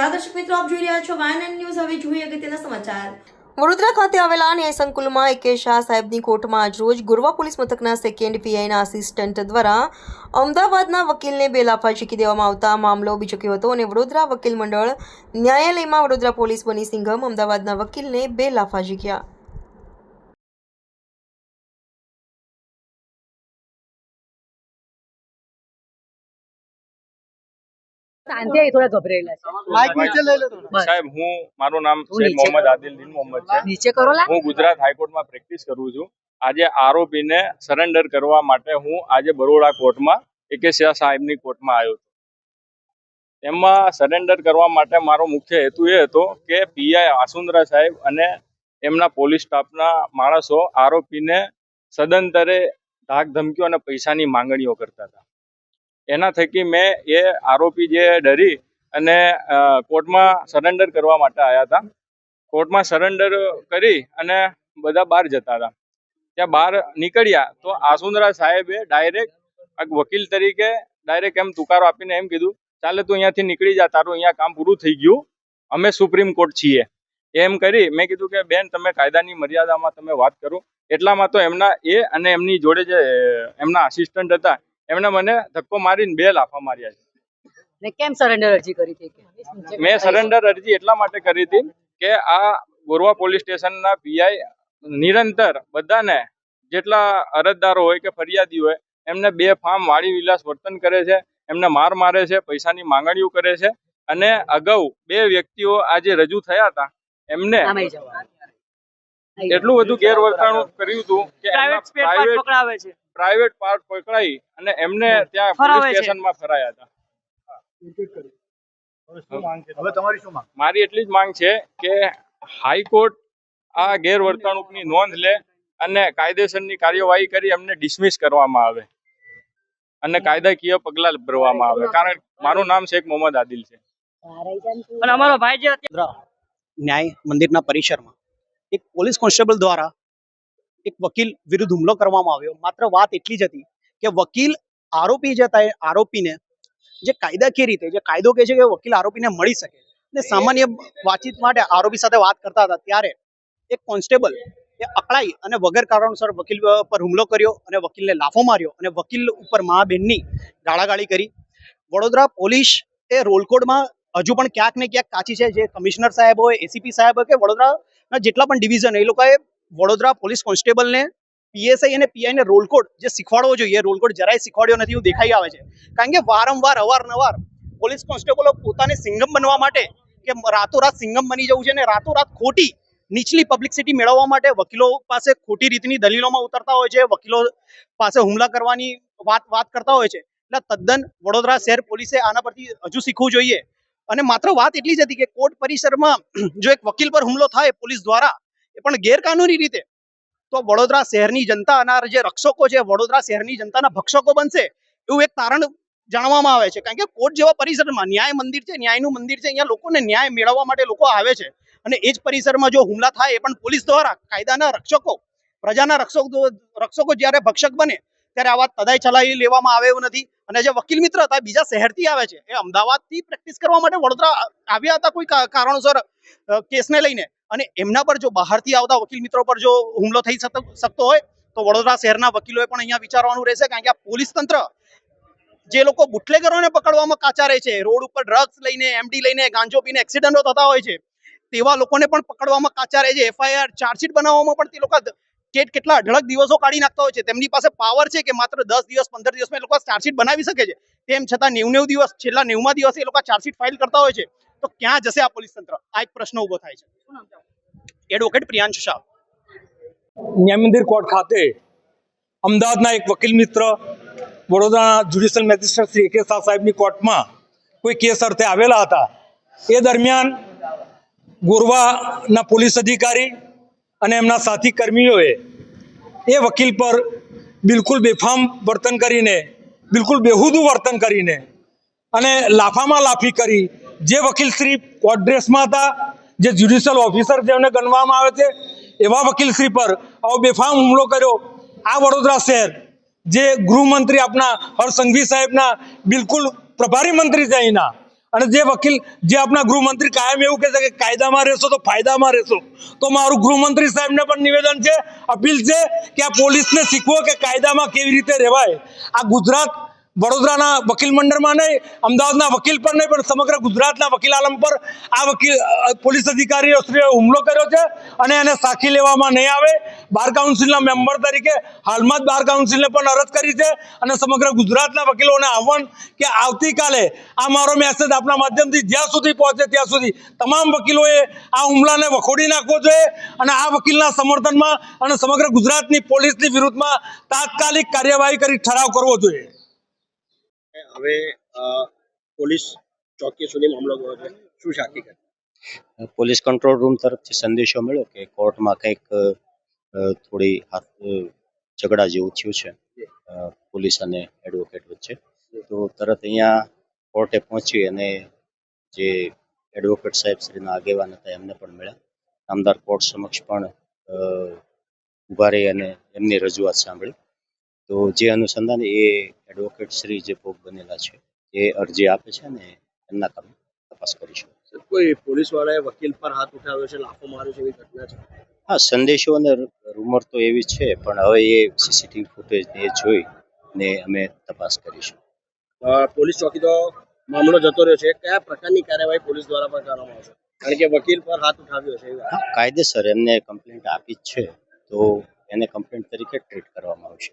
નમસ્કાર દર્શક મિત્રો, આપ જોઈ રહ્યા છો વાયન ન્યૂઝ. હવે જોઈએ અગત્યના સમાચાર. વડોદરા ખાતે આવેલા ન્યાય સંકુલમાં એકે શાહ સાહેબની કોર્ટમાં આજરોજ ગુરવા પોલીસ મથકના સેકન્ડ પીઆઈના આસિસ્ટન્ટ દ્વારા અમદાવાદના વકીલને બેલાફા ચીકી દેવામાં આવતા મામલો બીચક્યો હતો અને વડોદરા વકીલ મંડળ ન્યાયાલયમાં વડોદરા પોલીસ બની સિંઘમ અમદાવાદના વકીલને બે લાફા ઝીક્યા શાંતિ થોડા ગભરેલા છે. માઇક નીચે લઈ લો સાહેબ હું મારું નામ શેખ મોહમ્મદ આદિલ દિન મોહમ્મદ છે. નીચે કરો લા. હું ગુજરાત હાઈકોર્ટમાં પ્રેક્ટિસ કરું છું. આજે આરોપીને સરેન્ડર કરવા માટે હું આજે બરોડા કોર્ટમાં એકે શાહ સાહેબની કોર્ટમાં આવ્યો છું. એમાં સરેન્ડર કરવા માટે મારો મુખ્ય હેતુ એ હતો કે પીઆઈ આસુંદરા સાહેબ અને એમના પોલીસ સ્ટાફના માણસો આરોપીને સદંતરે ધાક ધમકીઓ અને પૈસાની માંગણીઓ કરતા હતા. એના થકી મેં એ આરોપી જે ડરી અને કોર્ટમાં સરેન્ડર કરવા માટે આવ્યા હતા. કોર્ટમાં સરેન્ડર કરી અને બધા બહાર જતા હતા. ત્યાં બહાર નીકળ્યા તો આસુંદરા સાહેબે ડાયરેક્ટ વકીલ તરીકે ડાયરેક્ટ એમ તુકારો આપીને એમ કીધું, ચાલે તું અહીંયાથી નીકળી જા, તારું અહીંયા કામ પૂરું થઈ ગયું. અમે સુપ્રીમ કોર્ટ છીએ. એમ કરી મેં કીધું કે, બેન, તમે કાયદાની મર્યાદામાં તમે વાત કરો. એટલામાં તો એમના એ અને એમની જોડે જે, એમના આસિસ્ટન્ટ હતા એમણે મને ધક્કો મારીને બે લાફા માર્યા છે. કેમ સરેન્ડર અરજી કરી હતી મેં સરેન્ડર અરજી એટલા માટે કરી હતી કે આ ગોરવા પોલીસ સ્ટેશનના પીઆઈ નિરંતર બધાને જેટલા અરજદારો હોય કે ફરિયાદી હોય એમને બે ફાર્મ વાળી વિલાસ વર્તન કરે છે એમને માર મારે છે પૈસાની માંગણીઓ કરે છે અને અગાઉ બે વ્યક્તિઓ આજે રજૂ થયા હતા એમને. એટલું બધું ગેરવર્તણૂક કર્યું હતું કે પ્રાઇવેટ પ્રાઇવેટ પકડાવે છે. પ્રાઇવેટ પાર્ટ પકડાઈ અને એમને ત્યાં પોલીસ સ્ટેશનમાં ફરાયા હતા. હવે તમારી શું માંગ? મારી એટલી જ માંગ છે કે હાઈકોર્ટ આ ગેરવર્તણૂકની નોંધ લે અને કાયદેસરની કાર્યવાહી કરી એમને ડિસમિસ કરવામાં આવે અને કાયદાકીય પગલાં ભરવામાં આવે. કારણ મારું નામ શેખ મોહમ્મદ આદિલ છે. અને અમારો ભાઈ જે ન્યાય મંદિરના પરિસરમાં એક પોલીસ કોન્સ્ટેબલ દ્વારા એક વકીલ વિરુદ્ધ હુમલો કરવામાં આવ્યો. માત્ર વાત એટલી જ હતી કે વકીલ આરોપી જે હતા આરોપીને જે કાયદાકીય રીતે, જે કાયદો કહે છે કે વકીલ આરોપીને મળી શકે અને સામાન્ય વાતચીત માટે આરોપી સાથે વાત કરતા હતા. ત્યારે એક કોન્સ્ટેબલ એ અકળાઈ અને વગર કારણસર વકીલ પર હુમલો કર્યો અને વકીલને લાફો માર્યો અને વકીલ ઉપર મા બહેનની ગાળાગાળી કરી. વડોદરા પોલીસ એ રોલકોડમાં હજુ પણ ક્યાંક ને ક્યાંક કાચી છે. જે કમિશનર સાહેબ હોય એસીપી સાહેબ હોય કે વડોદરાના જેટલા પણ ડિવિઝન એ લોકોએ વડોદરા પોલીસ કોન્સ્ટેબલને પીએસઆઈ અને પીઆઈને રોલકોડ જે શીખવાડવો જોઈએ રોલકોડ જરાય શીખવાડ્યો નથી એવું દેખાઈ આવે છે. કારણ કે વારંવાર, અવારનવાર પોલીસ કોન્સ્ટેબલો પોતાને સિંગમ બનવા માટે કે રાતોરાત સિંગમ બની જવું છે અને રાતોરાત ખોટી, નીચલી પબ્લિસિટી મેળવવા માટે વકીલો પાસે ખોટી રીતની દલીલોમાં ઉતરતા હોય છે, વકીલો પાસે હુમલા કરવાની વાત વાત કરતા હોય છે. એટલે તદ્દન વડોદરા શહેર પોલીસે આના પરથી હજુ શીખવું જોઈએ. અને માત્ર વાત એટલી જ હતી કે કોર્ટ પરિસરમાં જો એક વકીલ પર હુમલો થાય પોલીસ દ્વારા પણ ગેરકાનૂની રીતે. તો વડોદરા શહેરની જનતા અને જે રક્ષકો છે, વડોદરા શહેરની જનતાના ભક્ષકો બનશે એવું એક તારણ જાણવામાં આવે છે. કારણ કે કોર્ટ જેવા પરિસરમાં ન્યાય મંદિર છે, ન્યાયનું મંદિર છે, અહીંયા લોકોને ન્યાય મેળવવા માટે લોકો આવે છે. અને એ જ પરિસરમાં જો હુમલા થાય એ પણ પોલીસ દ્વારા કાયદાના રક્ષકો, પ્રજાના રક્ષકો રક્ષકો જ્યારે ભક્ષક બને ત્યારે આ વાત તદાય ચલાવી લેવામાં આવે એવું નથી. અને જે વકીલ મિત્ર હતા બીજા શહેરથી આવે છે. એ અમદાવાદથી પ્રેક્ટિસ કરવા માટે વડોદરા આવ્યા હતા કોઈ કારણોસર કેસને લઈને. અને એમના પર જો બહારથી આવતા વકીલ મિત્રો પર જો હુમલો થઈ શકતો હોય, તો વડોદરા શહેરના વકીલોએ પણ અહીંયા વિચારવાનું રહેશે કારણ કે આ પોલીસ તંત્ર જે લોકો બુટલેગરોને પકડવામાં કાચા રહે છે, રોડ ઉપર ડ્રગ્સ લઈને એમડી લઈને, ગાંજો પીને એક્સિડન્ટો થતા હોય છે, તેવા લોકોને પણ પકડવામાં કાચા રહે છે. એફઆઈઆર ચાર્જશીટ બનાવવામાં પણ તે લોકો કેટ કેટલા અઢળક દિવસો કાઢી નાખતા હોય છે. તેમની પાસે પાવર છે કે માત્ર દસ દિવસ, પંદર દિવસમાં એ લોકો ચાર્જશીટ બનાવી શકે છે? તેમ છતાં નેવું નેવું દિવસ, છેલ્લા નેવમાં દિવસે એ લોકો ચાર્જશીટ ફાઇલ કરતા હોય છે. તો ક્યાં જશે આ પોલીસ તંત્ર? આ એક પ્રશ્ન ઊભો થાય છે. એડવોકેટ પ્રિયાંશ શાહ. ન્યાયમંદિર કોર્ટ ખાતે અમદાવાદના એક વકીલ મિત્ર, વડોદરાના જ્યુડિશિયલ મેજિસ્ટ્રેટ શ્રી કે શાહ સાહેબની કોર્ટમાં કોઈ કેસ અર્થે આવેલા હતા. એ દરમિયાન ગોરવાના પોલીસ અધિકારી અને એમના સાથી કર્મીઓએ એ વકીલ પર બિલકુલ બેફામ વર્તન કરીને, બિલકુલ બેહુદું વર્તન કરીને અને લાફામાં લાફી કરી જે વકીલ શ્રી કોર્ટ ડ્રેસમાં હતા, જે જ્યુડિશિયલ ઓફિસર જેમને ગણવામાં આવે છે, એવા વકીલ શ્રી પર આવો બેફામ હુમલો કર્યો. આ વડોદરા શહેર, જે ગૃહમંત્રી આપના હર્ષ સંઘવી સાહેબના, બિલકુલ પ્રભારી મંત્રી છે અહીંના. અને જે વકીલ, જે આપણા ગૃહમંત્રી કાયમ એવું કહે છે કે કાયદામાં રહેશો તો ફાયદામાં રહેશો. તો મારું ગૃહમંત્રી સાહેબને પણ નિવેદન છે, અપીલ છે કે આ પોલીસને શીખવો કે કાયદામાં કેવી રીતે રહેવાય. આ ગુજરાત વડોદરાના વકીલ મંડળમાં નહીં, અમદાવાદના વકીલ પર નહીં, પણ સમગ્ર ગુજરાતના વકીલ આલમ પર આ વકીલ પોલીસ અધિકારીઓ શ્રીએ હુમલો કર્યો છે અને એને સાખી લેવામાં નહીં આવે. બાર કાઉન્સિલના મેમ્બર તરીકે હાલમાં જ બાર કાઉન્સિલને પણ અરજ કરી છે અને સમગ્ર ગુજરાતના વકીલોને આહવાન કે આવતીકાલે આ મારો મેસેજ આપના માધ્યમથી જ્યાં સુધી પહોંચે ત્યાં સુધી તમામ વકીલોએ આ હુમલાને વખોડી નાખવો જોઈએ અને આ વકીલના સમર્થનમાં અને સમગ્ર ગુજરાતની પોલીસની વિરુદ્ધમાં તાત્કાલિક કાર્યવાહી કરી ઠરાવ કરવો જોઈએ. હવે પોલીસ ચોકી સુધી મામલો ગયો છે. શું છે હકીકત? પોલીસ કંટ્રોલ રૂમ તરફથી સંદેશો મળ્યો કે કોર્ટમાં કંઈક થોડી હાથ ઝઘડા જેવું થયું છે. પોલીસ અને એડવોકેટ વચ્ચે. તો તરત અહીંયા કોર્ટે પહોંચી અને જે એડવોકેટ સાહેબ શ્રીના આગેવાન હતા એમને પણ મળ્યા. નામદાર કોર્ટ સમક્ષ પણ ઊભા રહી અને એમની રજૂઆત સાંભળી. તો જે અનુસંધાને એ એડવોકેટ શ્રી જે ભોગ બનેલા છે એ અરજી આપે છે ને એમના કામ તપાસ કરીશું. કોઈ પોલીસ વાળાએ વકીલ પર હાથ ઉઠાવ્યો છે લાફો માર્યો છે એવી ઘટના છે? હા સંદેશો અને રૂમર તો એવી છે પણ હવે એ સીસીટીવી ફૂટેજ ને એ જોઈ ને અમે તપાસ કરીશું. પોલીસ ચોકી તો મામલો જતો રહ્યો છે. કયા પ્રકારની કાર્યવાહી પોલીસ દ્વારા પણ કરવામાં આવશે? કારણ કે વકીલ પર હાથ ઉઠાવ્યો છે કાયદેસર એમને કમ્પ્લેન્ટ આપી જ છે તો એને કમ્પ્લેન્ટ તરીકે ટ્રીટ કરવામાં આવશે.